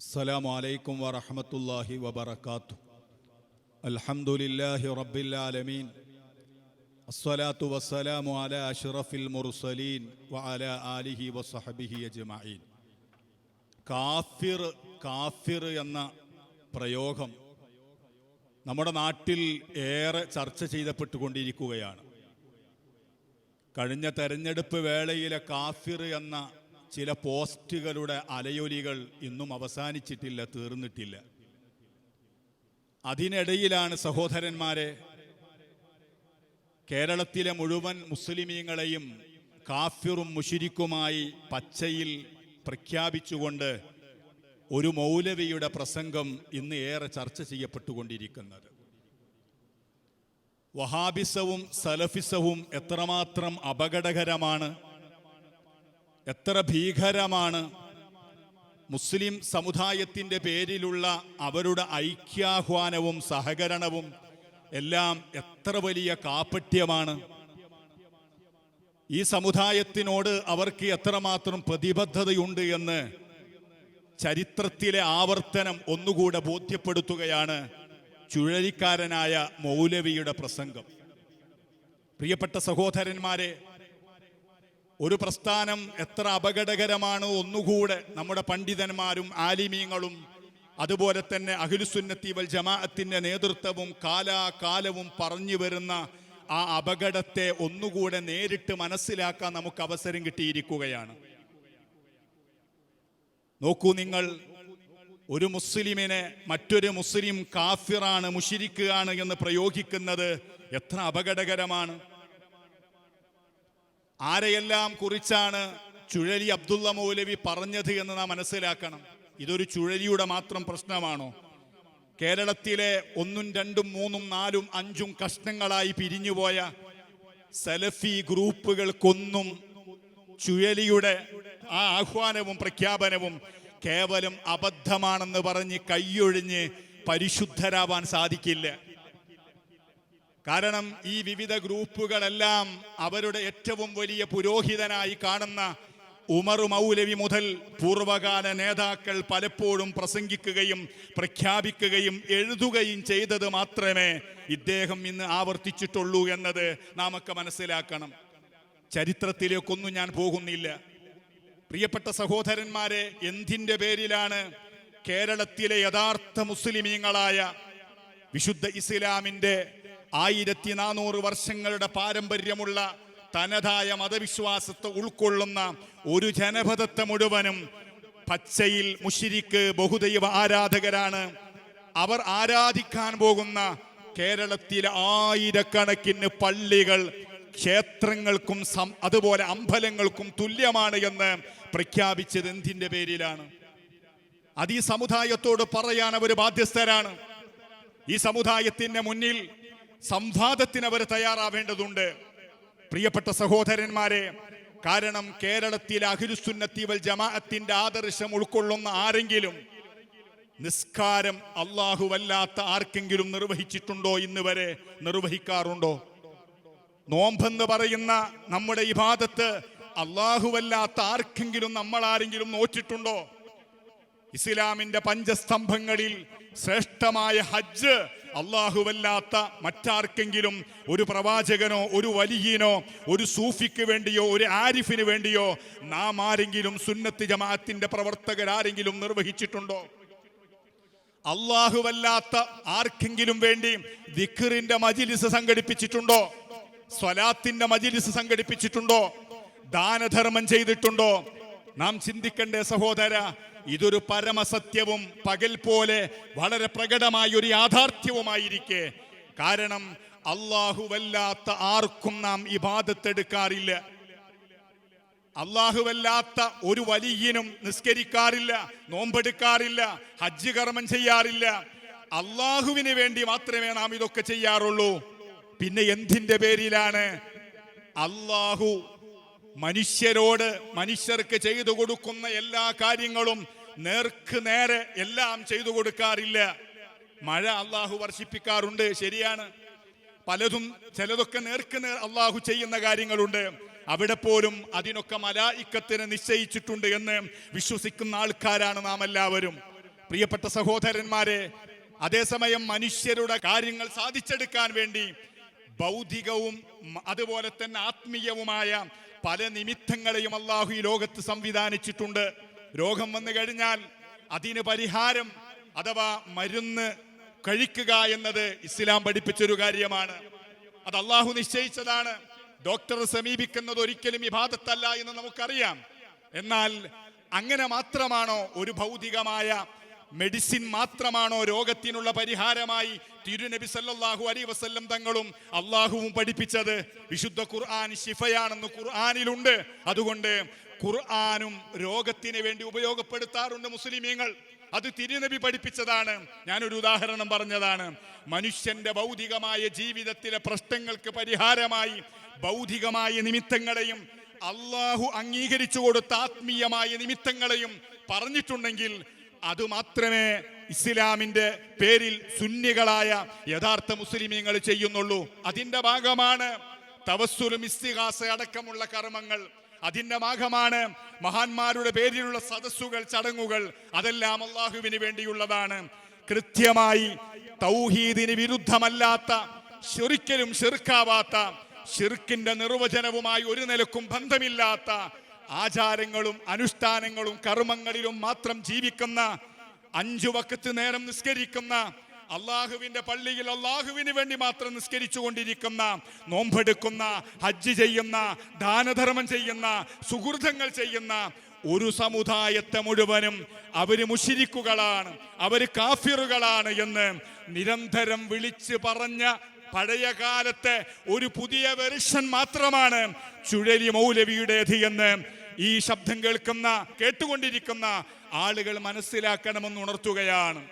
السلام عليكم ورحمة الله وبركاته الحمد لله رب العالمين الصلاة والسلام على أشرف المرسلين وعلى آله وصحبه أجمعين കാഫിർ കാഫിർ എന്ന പ്രയോഗം നമ്മുടെ നാട്ടിൽ ഏറെ ചർച്ച ചെയ്യപ്പെട്ടുകൊണ്ടിരിക്കുകയാണ് കഴിഞ്ഞ തെരഞ്ഞെടുപ്പ് വേളയിലെ കാഫിർ എന്ന ചില പോസ്റ്റുകളുടെ അലയൊലികൾ ഇന്നും അവസാനിച്ചിട്ടില്ല തീർന്നിട്ടില്ല. അതിനിടയിലാണ് സഹോദരന്മാരെ കേരളത്തിലെ മുഴുവൻ മുസ്ലിമീങ്ങളെയും കാഫിറും മുഷിരിക്കുമായി പച്ചയിൽ പ്രഖ്യാപിച്ചുകൊണ്ട് ഒരു മൗലവിയുടെ പ്രസംഗം ഇന്ന് ഏറെ ചർച്ച ചെയ്യപ്പെട്ടുകൊണ്ടിരിക്കുന്നത്. വഹാബിസവും സലഫിസവും എത്രമാത്രം അപകടകരമാണ് എത്ര ഭീകരമാണ്. മുസ്ലിം സമുദായത്തിന്റെ പേരിലുള്ള അവരുടെ ഐക്യാഹ്വാനവും സഹകരണവും എല്ലാം എത്ര വലിയ കാപ്പട്യമാണ് ഈ സമുദായത്തിനോട് അവർക്ക് എത്രമാത്രം പ്രതിബദ്ധതയുണ്ട് എന്ന് ചരിത്രത്തിലെ ആവർത്തനം ഒന്നുകൂടെ ബോധ്യപ്പെടുത്തുകയാണ് ചുഴലിക്കാരനായ മൗലവിയുടെ പ്രസംഗം. പ്രിയപ്പെട്ട സഹോദരന്മാരെ ഒരു പ്രസ്ഥാനം എത്ര അപകടകരമാണ് ഒന്നുകൂടെ നമ്മുടെ പണ്ഡിതന്മാരും ആലിമീങ്ങളും. അതുപോലെ തന്നെ അഖിലുസുന്നത്തി വൽ ജമാഅത്തിന്റെ നേതൃത്വവും കാലാകാലവും പറഞ്ഞു വരുന്ന ആ അപകടത്തെ ഒന്നുകൂടെ നേരിട്ട് മനസ്സിലാക്കാൻ നമുക്ക് അവസരം കിട്ടിയിരിക്കുകയാണ്. നോക്കൂ നിങ്ങൾ ഒരു മുസ്ലിമിനെ മറ്റൊരു മുസ്ലിം കാഫിറാണ് മുഷിരിക്കുകയാണ് എന്ന് പ്രയോഗിക്കുന്നത് എത്ര അപകടകരമാണ്. ആരെയെല്ലാം കുറിച്ചാണ് ചുഴലി അബ്ദുള്ള മൗലവി പറഞ്ഞത് എന്ന് നാം മനസ്സിലാക്കണം. ഇതൊരു ചുഴലിയുടെ മാത്രം പ്രശ്നമാണോ? കേരളത്തിലെ ഒന്നും രണ്ടും മൂന്നും നാലും അഞ്ചും കഷ്ണങ്ങളായി പിരിഞ്ഞുപോയ സലഫി ഗ്രൂപ്പുകൾക്കൊന്നും ചുഴലിയുടെ ആ ആഹ്വാനവും പ്രഖ്യാപനവും കേവലം അബദ്ധമാണെന്ന് പറഞ്ഞ് കൈയൊഴിഞ്ഞ് പരിശുദ്ധരാവാൻ സാധിക്കില്ല. കാരണം ഈ വിവിധ ഗ്രൂപ്പുകളെല്ലാം അവരുടെ ഏറ്റവും വലിയ പുരോഹിതനായി കാണുന്ന ഉമർ മൗലവി മുതൽ പൂർവകാല നേതാക്കൾ പലപ്പോഴും പ്രസംഗിക്കുകയും പ്രഖ്യാപിക്കുകയും എഴുതുകയും ചെയ്തത് മാത്രമേ ഇദ്ദേഹം ഇന്ന് ആവർത്തിച്ചിട്ടുള്ളൂ എന്നത് നാം ഒക്കെ മനസ്സിലാക്കണം. ചരിത്രത്തിലേക്കൊന്നും ഞാൻ പോകുന്നില്ല. പ്രിയപ്പെട്ട സഹോദരന്മാരെ എന്തിന്റെ പേരിലാണ് കേരളത്തിലെ യഥാർത്ഥ മുസ്ലിമീങ്ങളായ വിശുദ്ധ ഇസ്ലാമിന്റെ ആയിരത്തി നാനൂറ് വർഷങ്ങളുടെ പാരമ്പര്യമുള്ള തനതായ മതവിശ്വാസത്തെ ഉൾക്കൊള്ളുന്ന ഒരു ജനപദത്തെ മുഴുവനും പച്ചയിൽ മുഷിരിക്ക് ബഹുദൈവ ആരാധകരാണ്. അവർ ആരാധിക്കാൻ പോകുന്ന കേരളത്തിലെ ആയിരക്കണക്കിന് പള്ളികൾ ക്ഷേത്രങ്ങൾക്കും അതുപോലെ അമ്പലങ്ങൾക്കും തുല്യമാണ് എന്ന് പ്രഖ്യാപിച്ചത് എന്തിന്റെ പേരിലാണ്? അത് ഈ സമുദായത്തോട് പറയാൻ അവർ ബാധ്യസ്ഥരാണ്. ഈ സമുദായത്തിന്റെ മുന്നിൽ സംവാദത്തിന് അവർ തയ്യാറാവേണ്ടതുണ്ട്. പ്രിയപ്പെട്ട സഹോദരന്മാരെ കാരണം കേരളത്തിൽ അഖിലുസുന്നത്തി വൽ ജമാഅത്തിന്റെ ആദർശം ഉൾക്കൊള്ളുന്ന ആരെങ്കിലും നിസ്കാരം അല്ലാഹുവല്ലാത്ത ആർക്കെങ്കിലും നിർവഹിച്ചിട്ടുണ്ടോ ഇന്ന് വരെ? നിർവഹിക്കാറുണ്ടോ? നോമ്പെന്ന് പറയുന്ന നമ്മുടെ ഇബാദത്ത് അല്ലാഹുവല്ലാത്ത ആർക്കെങ്കിലും നമ്മൾ ആരെങ്കിലും നോറ്റിട്ടുണ്ടോ? ഇസ്ലാമിന്റെ പഞ്ചസ്തംഭങ്ങളിൽ ശ്രേഷ്ഠമായ ഹജ്ജ് അള്ളാഹുവല്ലാത്ത മറ്റാർക്കെങ്കിലും ഒരു പ്രവാചകനോ ഒരു വലിയനോ ഒരു സൂഫിക്ക് വേണ്ടിയോ ഒരു ആരിഫിന് വേണ്ടിയോ നാം ആരെങ്കിലും സുന്നത്ത് ജമാഅത്തിന്റെ പ്രവർത്തകരാരെങ്കിലും നിർവഹിച്ചിട്ടുണ്ടോ? അള്ളാഹുവല്ലാത്ത ആർക്കെങ്കിലും വേണ്ടി ദിഖറിന്റെ മജിലിസ് സംഘടിപ്പിച്ചിട്ടുണ്ടോ? സ്വലാത്തിന്റെ മജിലിസ് സംഘടിപ്പിച്ചിട്ടുണ്ടോ? ദാനധർമ്മം ചെയ്തിട്ടുണ്ടോ? നാം ചിന്തിക്കണ്ടേ സഹോദര ഇതൊരു പരമസത്യവും പകൽ പോലെ വളരെ പ്രകടമായ ഒരു യാഥാർത്ഥ്യവുമായിരിക്കെ. കാരണം അള്ളാഹുവല്ലാത്ത ആർക്കും നാം ഇബാദത്തെടുക്കാറില്ല. അള്ളാഹുവല്ലാത്ത ഒരു വലിയനും നിസ്കരിക്കാറില്ല നോമ്പെടുക്കാറില്ല ഹജ്ജ് കർമ്മം ചെയ്യാറില്ല. അള്ളാഹുവിന് വേണ്ടി മാത്രമേ നാം ഇതൊക്കെ ചെയ്യാറുള്ളൂ. പിന്നെ എന്തിന്റെ പേരിലാണ്? അള്ളാഹു മനുഷ്യരോട് മനുഷ്യർക്ക് ചെയ്തു കൊടുക്കുന്ന എല്ലാ കാര്യങ്ങളും നേർക്ക് നേരെ എല്ലാം ചെയ്തു കൊടുക്കാറില്ല. മഴ അള്ളാഹു വർഷിപ്പിക്കാറുണ്ട് ശരിയാണ്. പലതും ചിലതൊക്കെ നേർക്ക് നേർ അള്ളാഹു ചെയ്യുന്ന കാര്യങ്ങളുണ്ട്. അവിടെ പോലും അതിനൊക്കെ മലായിക്കത്തിന് നിശ്ചയിച്ചിട്ടുണ്ട് എന്ന് വിശ്വസിക്കുന്ന ആൾക്കാരാണ് നാം എല്ലാവരും. പ്രിയപ്പെട്ട സഹോദരന്മാരെ അതേസമയം മനുഷ്യരുടെ കാര്യങ്ങൾ സാധിച്ചെടുക്കാൻ വേണ്ടി ഭൗതികവും അതുപോലെ തന്നെ ആത്മീയവുമായ പല നിമിത്തങ്ങളെയും അള്ളാഹു ഈ ലോകത്ത് സംവിധാനിച്ചിട്ടുണ്ട്. രോഗം വന്നു കഴിഞ്ഞാൽ അതിന് പരിഹാരം അഥവാ മരുന്ന് കഴിക്കുക എന്നത് ഇസ്ലാം പഠിപ്പിച്ചൊരു കാര്യമാണ്. അത് അള്ളാഹു നിശ്ചയിച്ചതാണ്. ഡോക്ടറെ സമീപിക്കുന്നത് ഒരിക്കലും ഇബാദത്തല്ല എന്ന് നമുക്കറിയാം. എന്നാൽ അങ്ങനെ മാത്രമാണോ ഒരു ഭൗതികമായ മെഡിസിൻ മാത്രമാണോ രോഗത്തിനുള്ള പരിഹാരമായി തിരുനബി സല്ലാഹു അലൈഹി വസല്ലം തങ്ങളും അള്ളാഹുവും പഠിപ്പിച്ചത്? വിശുദ്ധ ഖുർആൻ ശിഫയാണെന്ന് ഖുർആാനിലുണ്ട്. അതുകൊണ്ട് ഖുർആാനും രോഗത്തിന് വേണ്ടി ഉപയോഗപ്പെടുത്താറുണ്ട് മുസ്ലിമീങ്ങൾ. അത് തിരുനബി പഠിപ്പിച്ചതാണ്. ഞാനൊരു ഉദാഹരണം പറഞ്ഞതാണ്. മനുഷ്യന്റെ ഭൗതികമായ ജീവിതത്തിലെ പ്രശ്നങ്ങൾക്ക് പരിഹാരമായി ഭൗതികമായ നിമിത്തങ്ങളെയും അള്ളാഹു അംഗീകരിച്ചു കൊടുത്ത ആത്മീയമായ നിമിത്തങ്ങളെയും പറഞ്ഞിട്ടുണ്ടെങ്കിൽ അത് മാത്രമേ ഇസ്ലാമിന്റെ പേരിൽ സുന്നികളായ യഥാർത്ഥ മുസ്ലിമീങ്ങൾ ചെയ്യുന്നുള്ളൂ. അതിന്റെ ഭാഗമാണ് തവസ്സുലും ഇസ്തിഹാസ അടക്കമുള്ള കർമ്മങ്ങൾ. അതിന്റെ ഭാഗമാണ് മഹാന്മാരുടെ പേരിലുള്ള സദസ്സുകൾ ചടങ്ങുകൾ. അതെല്ലാം അള്ളാഹുവിന് വേണ്ടിയുള്ളതാണ്. കൃത്യമായി തൗഹീദിന് വിരുദ്ധമല്ലാത്ത ശരിക്കലും ശിർക്കാവാത്ത ശിർക്കിന്റെ നിർവചനവുമായി ഒരു നിലക്കും ബന്ധമില്ലാത്ത ആചാരങ്ങളും അനുഷ്ഠാനങ്ങളും കർമ്മങ്ങളിലും മാത്രം ജീവിക്കുന്ന അഞ്ചു വക്കത്ത് നേരം നിസ്കരിക്കുന്ന അള്ളാഹുവിന്റെ പള്ളിയിൽ അള്ളാഹുവിന് വേണ്ടി മാത്രം നിസ്കരിച്ചു കൊണ്ടിരിക്കുന്ന നോമ്പെടുക്കുന്ന ഹജ്ജ് ചെയ്യുന്ന ദാനധർമ്മം ചെയ്യുന്ന സുഹൃതങ്ങൾ ചെയ്യുന്ന ഒരു സമുദായത്തെ മുഴുവനും അവർ മുഷിരിക്കുകളാണ് അവർ കാഫിറുകളാണ് എന്ന് നിരന്തരം വിളിച്ച് പറഞ്ഞ പഴയ കാലത്തെ ഒരു പുതിയ വെർഷൻ മാത്രമാണ് ചുഴലി മൗലവിയുടേത് എന്ന് ഈ ശബ്ദം കേൾക്കുന്ന കേട്ടുകൊണ്ടിരിക്കുന്ന ആളുകൾ മനസ്സിലാക്കണമെന്ന് ഉണർത്തുകയാണ്.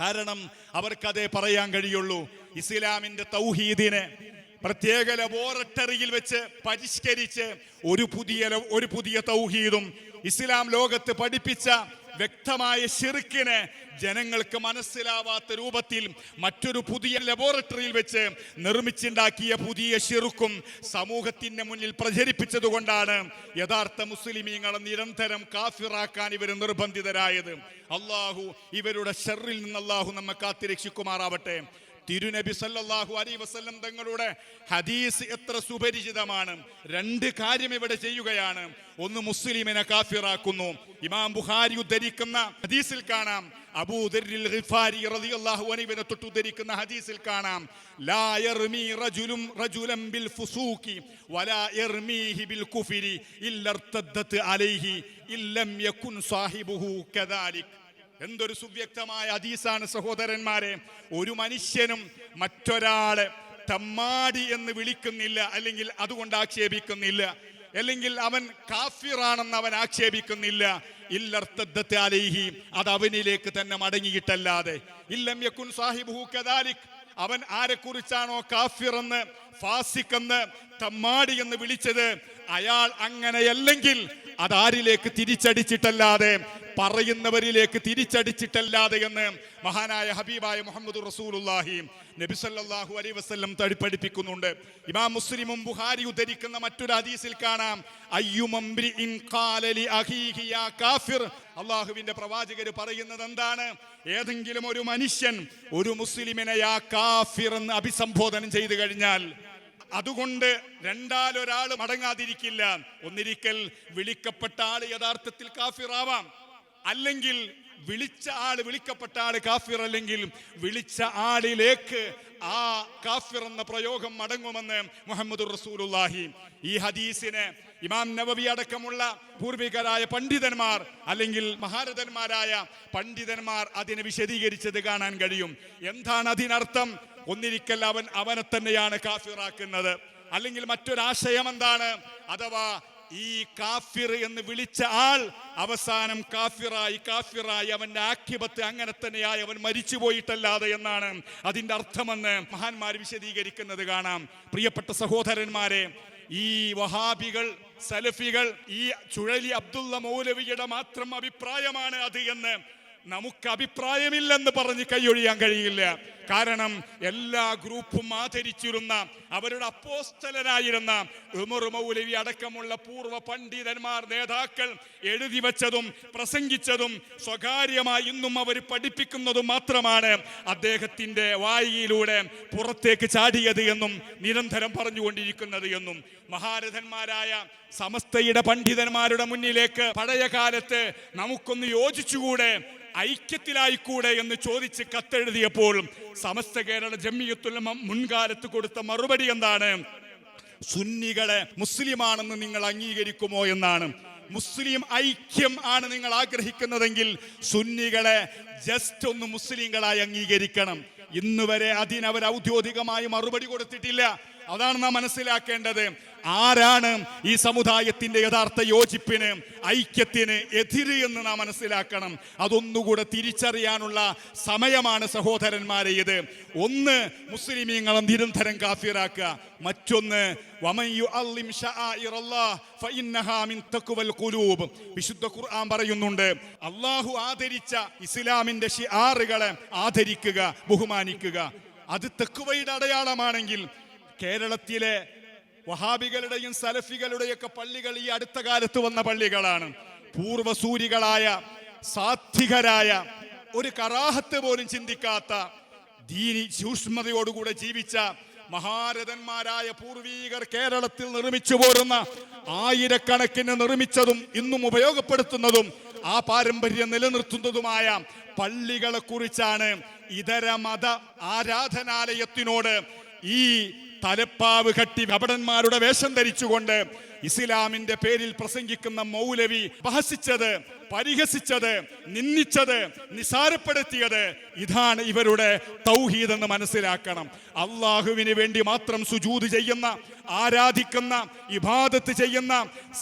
കാരണം അവർക്കതേ പറയാൻ കഴിയുള്ളൂ. ഇസ്ലാമിന്റെ തൗഹീദിനെ പ്രത്യേക ലബോറട്ടറിയിൽ വെച്ച് പരിഷ്കരിച്ച് ഒരു പുതിയ ഒരു പുതിയ തൗഹീദും ഇസ്ലാം ലോകത്ത് പഠിപ്പിച്ച വ്യക്തമായ ഷിർക്കിനെ ജനങ്ങൾക്ക് മനസ്സിലാവാത്ത രൂപത്തിൽ മറ്റൊരു പുതിയ ലബോറട്ടറിയിൽ വെച്ച് നിർമ്മിച്ചുണ്ടാക്കിയ പുതിയ ശിറുക്കും സമൂഹത്തിന്റെ മുന്നിൽ പ്രചരിപ്പിച്ചതുകൊണ്ടാണ് യഥാർത്ഥ മുസ്ലിമീങ്ങളെ നിരന്തരം കാഫിറാക്കാൻ ഇവർ നിർബന്ധിതരായത്. അള്ളാഹു ഇവരുടെ ഷെറിൽ നിന്ന് അള്ളാഹു നമ്മെ കാത്തിരക്ഷിക്കുമാറാവട്ടെ. തിരുനബി സല്ലാഹു അലൈഹി വസല്ലം തങ്ങളുടെ ഹദീസ് എത്ര സുപരിചിതമാണ്. രണ്ട് കാര്യം ഇവിടെ ചെയ്യുകയാണ്. ഒന്ന് മുസ്ലിമിനെ കാഫിറാക്കുന്നു. ഇമാം ബുഹാരി ഉദ്ധരിക്കുന്ന ഹദീസിൽ കാണാം. അബൂദരിൽ ഗിഫാരി റളിയല്ലാഹു ഉദ്ധരിക്കുന്ന ഹദീസിൽ കാണാം. ലാ യർമി ബിൽ വലാ യർമീഹി ബിൽ കുഫരി അലൈഹി യകുൻ സാഹിബുഹു എന്തൊരു സുവ്യക്തമായ അതീസാണ് സഹോദരന്മാരെ. ഒരു മനുഷ്യനും മറ്റൊരാളെ തമ്മാടി എന്ന് വിളിക്കുന്നില്ല അല്ലെങ്കിൽ അതുകൊണ്ട് ആക്ഷേപിക്കുന്നില്ല അല്ലെങ്കിൽ അവൻ കാഫിറാണെന്ന് അവൻ ആക്ഷേപിക്കുന്നില്ല. ഇല്ലർത്തദ്ദത്ത് അത് അവനിലേക്ക് തന്നെ മടങ്ങിയിട്ടല്ലാതെ. ഇല്ലം യക്കുൻ സാഹിബുഹു കദാലിക് അവൻ ആരെക്കുറിച്ചാണോ കാഫിർ എന്ന് തമ്മാടി എന്ന് വിളിച്ചത്? അയാൾ അങ്ങനെയല്ലെങ്കിൽ അതാരിലേക്ക് തിരിച്ചടിച്ചിട്ടല്ലാതെ പറയുന്നവരിലേക്ക് തിരിച്ചടിച്ചിട്ടല്ലാതെ എന്ന് മഹാനായ ഹബീബായ മുഹമ്മദ് റസൂലുള്ളാഹി നബി സല്ലല്ലാഹു അലൈഹി വസല്ലം തടി പഠിപ്പിക്കുന്നുണ്ട് ഇമാം മുസ്ലിമും ബുഹാരി ഉദ്ധരിക്കുന്ന മറ്റൊരു ഹദീസിൽ കാണാം. അള്ളാഹുവിന്റെ പ്രവാചകർ പറയുന്നത് എന്താണ്? ഏതെങ്കിലും ഒരു മനുഷ്യൻ ഒരു മുസ്ലിമിനെ യാ കാഫിർ എന്ന് അഭിസംബോധനം ചെയ്തു കഴിഞ്ഞാൽ അതുകൊണ്ട് രണ്ടാലൊരാൾ മടങ്ങാതിരിക്കില്ല. ഒന്നിരിക്കൽ വിളിക്കപ്പെട്ട ആൾ യഥാർത്ഥത്തിൽ കാഫിറാവാം. അല്ലെങ്കിൽ വിളിച്ച ആൾ വിളിക്കപ്പെട്ട ആൾ കാഫിർ അല്ലെങ്കിൽ വിളിച്ച ആളിലേക്ക് ആ കാഫിർ എന്ന പ്രയോഗം മടങ്ങുമെന്ന് മുഹമ്മദ് റസൂലുല്ലാഹി ഈ ഹദീസിനെ ഇമാം നവബി അടക്കമുള്ള പൂർവികരായ പണ്ഡിതന്മാർ അല്ലെങ്കിൽ മഹാരഥന്മാരായ പണ്ഡിതന്മാർ അതിനെ വിശദീകരിച്ചത് കാണാൻ കഴിയും. എന്താണ് അതിനർത്ഥം? ഒന്നിരിക്കൽ അവൻ അവനെ തന്നെയാണ് കാഫിറാക്കുന്നത്. അല്ലെങ്കിൽ മറ്റൊരാശയം എന്താണ്? അഥവാ ഈ കാഫിർ എന്ന് വിളിച്ച ആൾ അവസാനം കാഫിറായി കാഫിറായി. അവന്റെ ആഖ്യപത്ത് അങ്ങനെ തന്നെയായി. അവൻ മരിച്ചു പോയിട്ടല്ലാതെ എന്നാണ് അതിന്റെ അർത്ഥമെന്ന് മഹാന്മാർ വിശദീകരിക്കുന്നത് കാണാം. പ്രിയപ്പെട്ട സഹോദരന്മാരെ ഈ വഹാബികൾ സലഫികൾ ഈ ചുഴലി അബ്ദുള്ള മൗലവിയുടെ മാത്രം അഭിപ്രായമാണ് അത് എന്ന് നമുക്ക് അഭിപ്രായമില്ലെന്ന് പറഞ്ഞ് കൈയൊഴിയാൻ കഴിയില്ല. കാരണം എല്ലാ ഗ്രൂപ്പും ആദരിച്ചിരുന്ന അവരുടെ അപ്പോസ്തലനായിരുന്ന ഉമർ മൗലവി അടക്കമുള്ള പൂർവ പണ്ഡിതന്മാർ നേതാക്കൾ എഴുതി വച്ചതും പ്രസംഗിച്ചതും സ്വകാര്യമായി ഇന്നും അവർ പഠിപ്പിക്കുന്നതും മാത്രമാണ് അദ്ദേഹത്തിന്റെ വായിയിലൂടെ പുറത്തേക്ക് ചാടിയത് എന്നും നിരന്തരം പറഞ്ഞുകൊണ്ടിരിക്കുന്നത് എന്നും. മഹാരഥന്മാരായ സമസ്തയുടെ പണ്ഡിതന്മാരുടെ മുന്നിലേക്ക് പഴയ കാലത്ത് നമുക്കൊന്ന് യോജിച്ചുകൂടെ ഐക്യത്തിലായിക്കൂടെ എന്ന് ചോദിച്ച് കത്തെഴുതിയപ്പോൾ സമസ്ത കേരള ജമ്മിയത്തുലമ മുൻകാലത്ത് കൊടുത്ത മറുപടി എന്താണ്? സുന്നികളെ മുസ്ലിമാണെന്ന് നിങ്ങൾ അംഗീകരിക്കുമോ എന്നാണ്. മുസ്ലിം ഐക്യം ആണ് നിങ്ങൾ ആഗ്രഹിക്കുന്നതെങ്കിൽ സുന്നികളെ ജസ്റ്റ് ഒന്ന് മുസ്ലിങ്ങളായി അംഗീകരിക്കണം. ഇന്നുവരെ അതിനവർ ഔദ്യോഗികമായി മറുപടി കൊടുത്തിട്ടില്ല. അതാണ് നാം മനസ്സിലാക്കേണ്ടത്. ആരാണ് ഈ സമുദായത്തിന്റെ യഥാർത്ഥ യോജിപ്പിന് ഐക്യത്തിന് എതിര് എന്ന് നാം മനസ്സിലാക്കണം. അതൊന്നുകൂടെ തിരിച്ചറിയാനുള്ള സമയമാണ് സഹോദരന്മാരെ ഇത്. ഒന്ന് മുസ്ലിമീങ്ങളെ നിരന്തരം കാഫിറാക്കുക. മറ്റൊന്ന് വിശുദ്ധ ഖുർആൻ പറയുന്നുണ്ട് അള്ളാഹു ആദരിച്ച ഇസ്ലാമിന്റെ ഷിആറുകളെ ആദരിക്കുക ബഹുമാനിക്കുക. അത് തെക്കുവയുടെ അടയാളമാണെങ്കിൽ കേരളത്തിലെ വഹാബികളുടെയും സലഫികളുടെയൊക്കെ പള്ളികൾ ഈ അടുത്ത കാലത്ത് വന്ന പള്ളികളാണ്. പൂർവസൂരികളായ സാത്വികരായ ഒരു കറാഹത്ത് പോലും ചിന്തിക്കാത്ത ദീനി സൂക്ഷ്മതയോടുകൂടെ ജീവിച്ച മഹാരഥന്മാരായ പൂർവീകർ കേരളത്തിൽ നിർമ്മിച്ചു പോരുന്ന ആയിരക്കണക്കിന് നിർമ്മിച്ചതും ഇന്നും ഉപയോഗപ്പെടുത്തുന്നതും ആ പാരമ്പര്യം നിലനിർത്തുന്നതുമായ പള്ളികളെ കുറിച്ചാണ് ഇതര മത ആരാധനാലയത്തിനോട് ഈ തലപ്പാവ് കട്ടി കപടന്മാരുടെ വേഷം ധരിച്ചുകൊണ്ട് ഇസ്ലാമിന്റെ പേരിൽ പ്രസംഗിക്കുന്ന മൗലവി ബഹസിച്ചത് പരിഹസിച്ചത് നിന്ദിച്ചത് നിസാരപ്പെടുത്തിയത് ഇതാണ് ഇവരുടെ തൗഹീദ് എന്ന് മനസ്സിലാക്കണം. അള്ളാഹുവിന് വേണ്ടി മാത്രം സുജൂത് ചെയ്യുന്ന ആരാധിക്കുന്ന ഇബാദത്ത് ചെയ്യുന്ന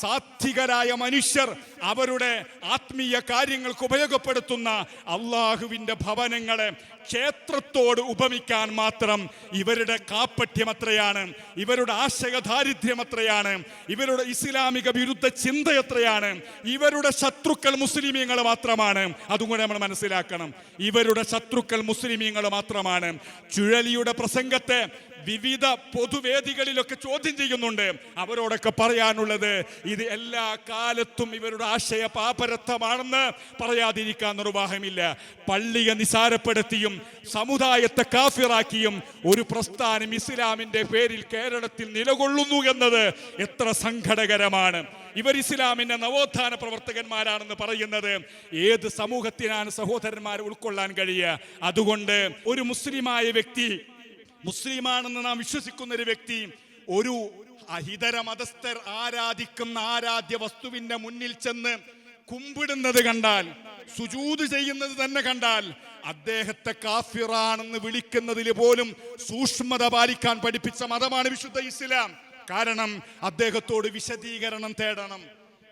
സാത്വികരായ മനുഷ്യർ അവരുടെ ആത്മീയ കാര്യങ്ങൾക്ക് ഉപയോഗപ്പെടുത്തുന്ന അള്ളാഹുവിന്റെ ഭവനങ്ങളെ ക്ഷേത്രത്തോട് ഉപമിക്കാൻ മാത്രം ഇവരുടെ കാപ്പഠ്യം അത്രയാണ് ഇവരുടെ ആശയ ദാരിദ്ര്യം എത്രയാണ് ഇവരുടെ ഇസ്ലാമിക വിരുദ്ധ ചിന്ത എത്രയാണ്? ഇവരുടെ ശത്രുക്കൾ മുസ്ലിമീങ്ങൾ മാത്രമാണ്. അതും കൂടെ നമ്മൾ മനസ്സിലാക്കണം. ഇവരുടെ ശത്രുക്കൾ മുസ്ലിമീങ്ങൾ മാത്രമാണ്. ചുഴലിയുടെ പ്രസംഗത്തെ വിവിധ പൊതുവേദികളിലൊക്കെ ചോദ്യം ചെയ്യുന്നുണ്ട്. അവരോടൊക്കെ പറയാനുള്ളത് ഇത് എല്ലാ കാലത്തും ഇവരുടെ ആശയ പാപരത്വമാണെന്ന് പറയാതിരിക്കാൻ നിർവാഹമില്ല. പള്ളിയെ നിസാരപ്പെടുത്തിയും സമുദായത്തെ കാഫിറാക്കിയും ഒരു പ്രസ്ഥാനം ഇസ്ലാമിന്റെ പേരിൽ കേരളത്തിൽ നിലകൊള്ളുന്നു എന്നത് എത്ര സങ്കടകരമാണ്. ഇവർ ഇസ്ലാമിന്റെ നവോത്ഥാന പ്രവർത്തകന്മാരാണെന്ന് പറയുന്നത് ഏത് സമൂഹത്തിനാണ് സഹോദരന്മാരെ ഉൾക്കൊള്ളാൻ കഴിയുക? അതുകൊണ്ട് ഒരു മുസ്ലിമായ വ്യക്തി മുസ്ലിമാണെന്ന് നാം വിശ്വസിക്കുന്ന ഒരു വ്യക്തി ഒരു അഹിതര മതസ്ഥർ ആരാധിക്കുന്ന ആരാധ്യ വസ്തുവിന്റെ മുന്നിൽ ചെന്ന് കുമ്പിടുന്നത് കണ്ടാൽ സുജൂത് ചെയ്യുന്നത് തന്നെ കണ്ടാൽ അദ്ദേഹത്തെ കാഫിറാണെന്ന് വിളിക്കുന്നതിൽ പോലും സൂക്ഷ്മത പാലിക്കാൻ പഠിപ്പിച്ച മതമാണ് വിശുദ്ധ ഇസ്ലാം. കാരണം അദ്ദേഹത്തോട് വിശദീകരണം തേടണം.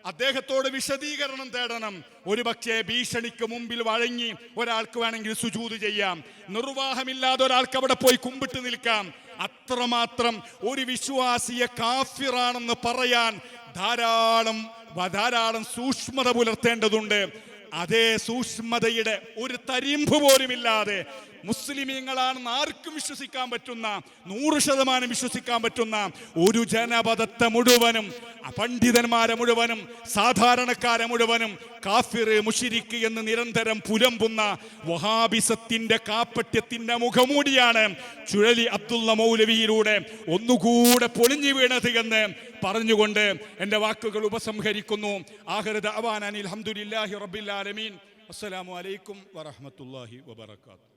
അദ്ദേഹത്തോട് വിശദീകരണം തേടണം. ഒരു പക്ഷേ ഭീഷണിക്ക് മുമ്പിൽ വഴങ്ങി ഒരാൾക്ക് വേണമെങ്കിൽ സുജൂത് ചെയ്യാം. നിർവാഹമില്ലാതെ ഒരാൾക്ക് അവിടെ പോയി കുമ്പിട്ട് നിൽക്കാം. അത്രമാത്രം ഒരു വിശ്വാസിയെ കാഫിറാണെന്ന് പറയാൻ ധാരാളം ധാരാളം സൂക്ഷ്മത പുലർത്തേണ്ടതുണ്ട്. അതേ സൂക്ഷ്മതയുടെ ഒരു തരിമ്പ് പോലുമില്ലാതെ മുസ്ലിമീങ്ങളാണെന്ന് ആർക്കും വിശ്വസിക്കാൻ പറ്റുന്ന നൂറ് ശതമാനം വിശ്വസിക്കാൻ പറ്റുന്ന ഒരു ജനപദത്തെ മുഴുവനും പണ്ഡിതന്മാരെ മുഴുവനും സാധാരണക്കാരെ മുഴുവനും കാഫിർ മുഷിരിക്ക് എന്ന് നിരന്തരം പുലമ്പുന്ന വഹാബിസത്തിന്റെ കാപ്പട്യത്തിന്റെ മുഖമൂടിയാണ് ചുഴലി അബ്ദുള്ള മൗലവിയിലൂടെ ഒന്നുകൂടെ പൊളിഞ്ഞു വീണത് എന്ന് പറഞ്ഞുകൊണ്ട് എന്റെ വാക്കുകൾ ഉപസംഹരിക്കുന്നു. ആഹൃദ അവാൻ അനിൽ അലഹമുല്ലാഹി റബിൻ അസ്സലാമു അലൈക്കും വറഹ്മത്തുള്ളാഹി വബറകാതുഹു.